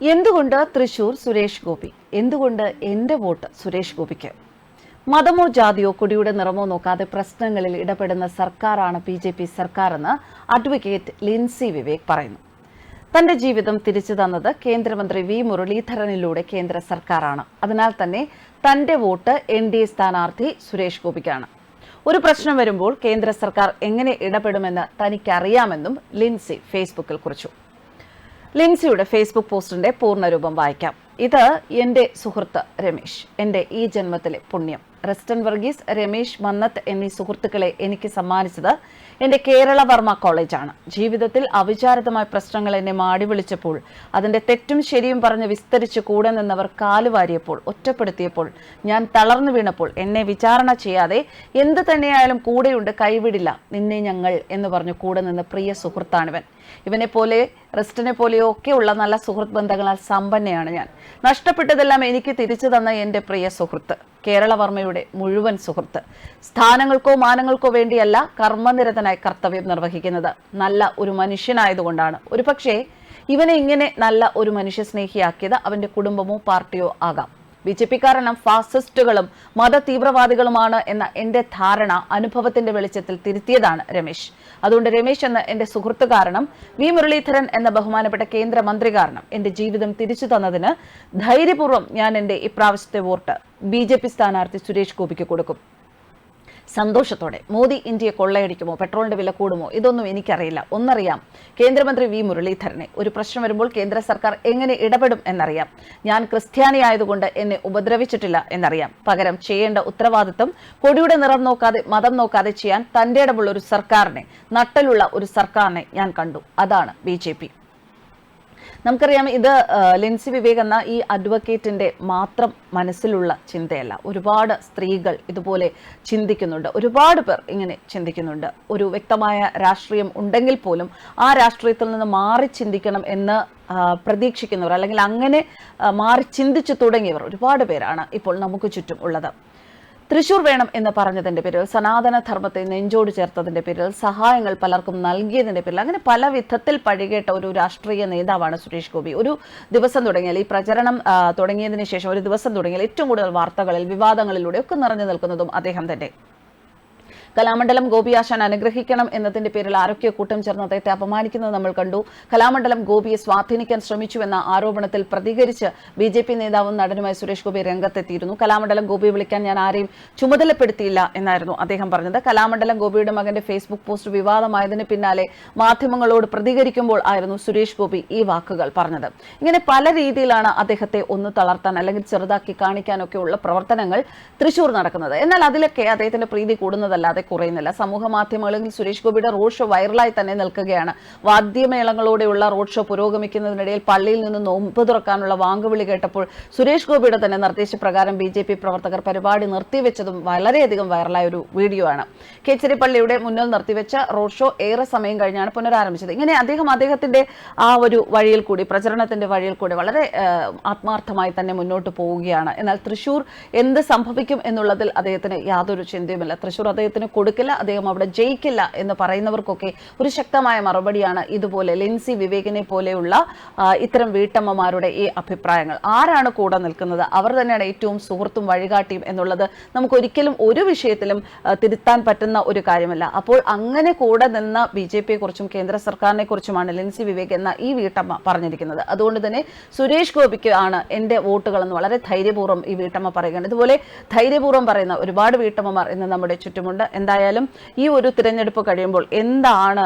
എന്തുകൊണ്ട് തൃശൂർ സുരേഷ് ഗോപി? എന്തുകൊണ്ട് എന്റെ വോട്ട് സുരേഷ് ഗോപിക്ക്? മതമോ ജാതിയോ കൊടിയുടെ നിറമോ നോക്കാതെ പ്രശ്നങ്ങളിൽ ഇടപെടുന്ന സർക്കാരാണ് ബി ജെ പി സർക്കാരെന്ന് അഡ്വക്കേറ്റ് ലിൻസി വിവേക് പറയുന്നു. തന്റെ ജീവിതം തിരിച്ചു തന്നത് കേന്ദ്രമന്ത്രി വി മുരളീധരനിലൂടെ കേന്ദ്ര സർക്കാരാണ്. അതിനാൽ തന്നെ തന്റെ വോട്ട് എൻ ഡി എ സ്ഥാനാർത്ഥി സുരേഷ് ഗോപിക്കാണ്. ഒരു പ്രശ്നം വരുമ്പോൾ കേന്ദ്ര സർക്കാർ എങ്ങനെ ഇടപെടുമെന്ന് തനിക്കറിയാമെന്നും ലിൻസി ഫേസ്ബുക്കിൽ കുറിച്ചു. ലിൻസിയുടെ ഫേസ്ബുക്ക് പോസ്റ്റിന്റെ പൂർണരൂപം വായിക്കാം. ഇത് എന്റെ സുഹൃത്ത് രമേശ് എന്റെ ഈ ജന്മത്തിലെ പുണ്യം. റെസ്റ്റൻ വർഗീസ് രമേശ് മന്നത്ത് എന്നീ സുഹൃത്തുക്കളെ എനിക്ക് സമ്മാനിച്ചത് എന്റെ കേരള വർമ്മ കോളേജാണ്. ജീവിതത്തിൽ അവിചാരിതമായ പ്രശ്നങ്ങൾ എന്നെ മാടി വിളിച്ചപ്പോൾ അതിന്റെ തെറ്റും ശരിയും പറഞ്ഞ് വിസ്തരിച്ച് കൂടെ നിന്നവർ കാലുവാരിയപ്പോൾ ഒറ്റപ്പെടുത്തിയപ്പോൾ ഞാൻ തളർന്നു വീണപ്പോൾ എന്നെ വിചാരണ ചെയ്യാതെ എന്ത് തന്നെയായാലും കൂടെയുണ്ട് കൈവിടില്ല നിന്നെ ഞങ്ങൾ എന്ന് പറഞ്ഞു കൂടെ നിന്ന് പ്രിയ സുഹൃത്താണിവൻ. ഇവനെ പോലെ റെസ്റ്റിനെ പോലെയോ ഒക്കെയുള്ള നല്ല സുഹൃത്ത് ബന്ധങ്ങളാൽ സമ്പന്നയാണ് ഞാൻ. നഷ്ടപ്പെട്ടതെല്ലാം എനിക്ക് തിരിച്ചു തന്ന എന്റെ പ്രിയ സുഹൃത്ത്. കേരളവർമ്മയുടെ മുഴുവൻ സുഹൃത്ത്. സ്ഥാനങ്ങൾക്കോ മാനങ്ങൾക്കോ വേണ്ടിയല്ല കർമ്മനിരതനായി കർത്തവ്യം നിർവഹിക്കുന്നത്. നല്ല ഒരു മനുഷ്യനായതുകൊണ്ടാണ്. ഒരു പക്ഷേ ഇവനെ ഇങ്ങനെ നല്ല ഒരു മനുഷ്യ സ്നേഹിയാക്കിയത് അവന്റെ കുടുംബമോ പാർട്ടിയോ ആകാം. ബി ജെ പി കാരണം ഫാസിസ്റ്റുകളും മത തീവ്രവാദികളുമാണ് എന്ന എന്റെ ധാരണ അനുഭവത്തിന്റെ വെളിച്ചത്തിൽ തിരുത്തിയതാണ് രമേശ്. അതുകൊണ്ട് രമേശ് എന്ന എന്റെ സുഹൃത്ത് കാരണം വി മുരളീധരൻ എന്ന ബഹുമാനപ്പെട്ട കേന്ദ്രമന്ത്രി കാരണം എന്റെ ജീവിതം തിരിച്ചു തന്നതിന് ധൈര്യപൂർവം ഞാൻ എന്റെ ഇപ്രാവശ്യത്തെ വോട്ട് ബി സ്ഥാനാർത്ഥി സുരേഷ് ഗോപിക്ക് കൊടുക്കും. സന്തോഷത്തോടെ. മോദി ഇന്ത്യയെ കൊള്ളയടിക്കുമോ? പെട്രോളിന്റെ വില കൂടുമോ? ഇതൊന്നും എനിക്കറിയില്ല. ഒന്നറിയാം. കേന്ദ്രമന്ത്രി വി മുരളീധരനെ. ഒരു പ്രശ്നം വരുമ്പോൾ കേന്ദ്ര സർക്കാർ എങ്ങനെ ഇടപെടും എന്നറിയാം. ഞാൻ ക്രിസ്ത്യാനിയായതുകൊണ്ട് എന്നെ ഉപദ്രവിച്ചിട്ടില്ല എന്നറിയാം. പകരം ചെയ്യേണ്ട ഉത്തരവാദിത്വം കൊടിയുടെ നിറം നോക്കാതെ മതം നോക്കാതെ ചെയ്യാൻ തന്റെ ഇടമുള്ള ഒരു സർക്കാരിനെ നട്ടലുള്ള ഒരു സർക്കാരിനെ ഞാൻ കണ്ടു. അതാണ് ബി നമുക്കറിയാം ഇത് ലിൻസി വിവേക് എന്ന ഈ അഡ്വക്കേറ്റിന്റെ മാത്രം മനസ്സിലുള്ള ചിന്തയല്ല. ഒരുപാട് സ്ത്രീകൾ ഇതുപോലെ ചിന്തിക്കുന്നുണ്ട്. ഒരുപാട് പേർ ഇങ്ങനെ ചിന്തിക്കുന്നുണ്ട്. ഒരു വ്യക്തമായ രാഷ്ട്രീയം ഉണ്ടെങ്കിൽ പോലും ആ രാഷ്ട്രീയത്തിൽ നിന്ന് മാറി ചിന്തിക്കണം എന്ന് പ്രതീക്ഷിക്കുന്നവർ അല്ലെങ്കിൽ അങ്ങനെ മാറി ചിന്തിച്ചു തുടങ്ങിയവർ ഒരുപാട് പേരാണ് ഇപ്പോൾ നമുക്ക് ചുറ്റും ഉള്ളത്. തൃശൂർ വേണം എന്ന് പറഞ്ഞതിന്റെ പേരിൽ സനാതന ധർമ്മത്തെ നെഞ്ചോട് ചേർത്തതിന്റെ പേരിൽ സഹായങ്ങൾ പലർക്കും നൽകിയതിന്റെ പേരിൽ അങ്ങനെ പല വിധത്തിൽ പഴികേട്ട ഒരു രാഷ്ട്രീയ നേതാവാണ് സുരേഷ് ഗോപി. ഒരു ദിവസം തുടങ്ങിയാൽ ഈ പ്രചരണം തുടങ്ങിയതിനു ശേഷം ഒരു ദിവസം തുടങ്ങിയാൽ ഏറ്റവും കൂടുതൽ വാർത്തകളിൽ വിവാദങ്ങളിലൂടെ ഒക്കെ നിറഞ്ഞു നിൽക്കുന്നതും അദ്ദേഹം തന്നെ. കലാമണ്ഡലം ഗോപിയാശാൻ അനുഗ്രഹിക്കണം എന്നതിന്റെ പേരിൽ ആരൊക്കെ കൂട്ടം ചേർന്ന് അദ്ദേഹത്തെ അപമാനിക്കുന്നത് നമ്മൾ കണ്ടു. കലാമണ്ഡലം ഗോപിയെ സ്വാധീനിക്കാൻ ശ്രമിച്ചുവെന്ന ആരോപണത്തിൽ പ്രതികരിച്ച് ബി ജെ പി നേതാവും നടനുമായ സുരേഷ് ഗോപി രംഗത്തെത്തിയിരുന്നു. കലാമണ്ഡലം ഗോപിയെ വിളിക്കാൻ ഞാൻ ആരെയും ചുമതലപ്പെടുത്തിയില്ല എന്നായിരുന്നു അദ്ദേഹം പറഞ്ഞത്. കലാമണ്ഡലം ഗോപിയുടെ മകന്റെ ഫേസ്ബുക്ക് പോസ്റ്റ് വിവാദമായതിന് പിന്നാലെ മാധ്യമങ്ങളോട് പ്രതികരിക്കുമ്പോൾ ആയിരുന്നു സുരേഷ് ഗോപി ഈ വാക്കുകൾ പറഞ്ഞത്. ഇങ്ങനെ പല രീതിയിലാണ് അദ്ദേഹത്തെ ഒന്ന് തളർത്താൻ അല്ലെങ്കിൽ ചെറുതാക്കി കാണിക്കാനൊക്കെയുള്ള പ്രവർത്തനങ്ങൾ തൃശൂർ നടക്കുന്നത്. എന്നാൽ അതിലൊക്കെ അദ്ദേഹത്തിന്റെ പ്രീതി കൂടുന്നതല്ലാതെ കുറയുന്നില്ല. സമൂഹ മാധ്യമങ്ങളിൽ സുരേഷ് ഗോപിയുടെ റോഡ് ഷോ വൈറലായി തന്നെ നിൽക്കുകയാണ്. വാദ്യമേളങ്ങളോടെയുള്ള റോഡ് ഷോ പുരോഗമിക്കുന്നതിനിടയിൽ പള്ളിയിൽ നിന്ന് നോമ്പ് തുറക്കാനുള്ള വാങ്കുവിളി കേട്ടപ്പോൾ സുരേഷ് ഗോപിയുടെ തന്നെ നിർദ്ദേശപ്രകാരം ബി ജെ പി പ്രവർത്തകർ പരിപാടി നിർത്തിവെച്ചതും വളരെയധികം വൈറലായ ഒരു വീഡിയോ ആണ് കേച്ചരിപ്പള്ളിയുടെ മുന്നിൽ നിർത്തിവെച്ച റോഡ് ഷോ ഏറെ സമയം കഴിഞ്ഞാണ് പുനരാരംഭിച്ചത്. ഇങ്ങനെ അദ്ദേഹം അദ്ദേഹത്തിന്റെ ആ ഒരു വഴിയിൽ കൂടി പ്രചരണത്തിന്റെ വഴിയിൽ കൂടി വളരെ ആത്മാർത്ഥമായി തന്നെ മുന്നോട്ട് പോവുകയാണ്. എന്നാൽ തൃശൂർ എന്ത് സംഭവിക്കും എന്നുള്ളതിൽ അദ്ദേഹത്തിന് യാതൊരു ചിന്തയുമില്ല. തൃശൂർ അദ്ദേഹത്തിന് കൊടുക്കില്ല അദ്ദേഹം അവിടെ ജയിക്കില്ല എന്ന് പറയുന്നവർക്കൊക്കെ ഒരു ശക്തമായ മറുപടിയാണ് ഇതുപോലെ ലിൻസി വിവേകിനെ പോലെയുള്ള ഇത്തരം വീട്ടമ്മമാരുടെ ഈ അഭിപ്രായങ്ങൾ. ആരാണ് കൂടെ നിൽക്കുന്നത്? അവർ തന്നെയാണ് ഏറ്റവും സുഹൃത്തും വഴികാട്ടിയും എന്നുള്ളത് നമുക്കൊരിക്കലും ഒരു വിഷയത്തിലും തിരുത്താൻ പറ്റുന്ന ഒരു കാര്യമല്ല. അപ്പോൾ അങ്ങനെ കൂടെ നിന്ന ബി ജെ പിയെ കുറിച്ചും കേന്ദ്ര സർക്കാരിനെ കുറിച്ചുമാണ് ലിൻസി വിവേക് എന്ന ഈ വീട്ടമ്മ പറഞ്ഞിരിക്കുന്നത്. അതുകൊണ്ട് തന്നെ സുരേഷ് ഗോപിക്ക് ആണ് വോട്ടുകൾ എന്ന് വളരെ ധൈര്യപൂർവം ഈ വീട്ടമ്മ പറയുകയാണ്. ഇതുപോലെ ധൈര്യപൂർവം പറയുന്ന ഒരുപാട് വീട്ടമ്മമാർ ഇന്ന് നമ്മുടെ ചുറ്റുമുണ്ട്. എന്തായാലും ഈ ഒരു തിരഞ്ഞെടുപ്പ് കഴിയുമ്പോൾ എന്താണ്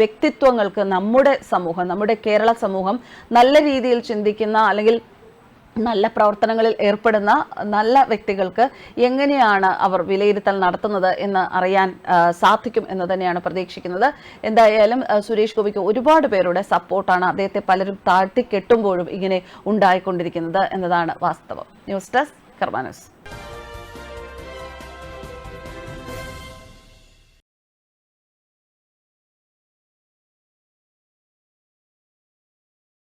വ്യക്തിത്വങ്ങൾക്ക് നമ്മുടെ സമൂഹം നമ്മുടെ കേരള സമൂഹം നല്ല രീതിയിൽ ചിന്തിക്കുന്ന അല്ലെങ്കിൽ നല്ല പ്രവർത്തനങ്ങളിൽ ഏർപ്പെടുന്ന നല്ല വ്യക്തികൾക്ക് എങ്ങനെയാണ് അവർ വിലയിരുത്തൽ നടത്തുന്നത് എന്ന് അറിയാൻ സാധിക്കും എന്ന് തന്നെയാണ് പ്രതീക്ഷിക്കുന്നത്. എന്തായാലും സുരേഷ് ഗോപിക്ക് ഒരുപാട് പേരുടെ സപ്പോർട്ടാണ് അദ്ദേഹത്തെ പലരും താഴ്ത്തി കെട്ടുമ്പോഴും ഇങ്ങനെ ഉണ്ടായിക്കൊണ്ടിരിക്കുന്നത് എന്നതാണ് വാസ്തവം. News desk കർമാനസ്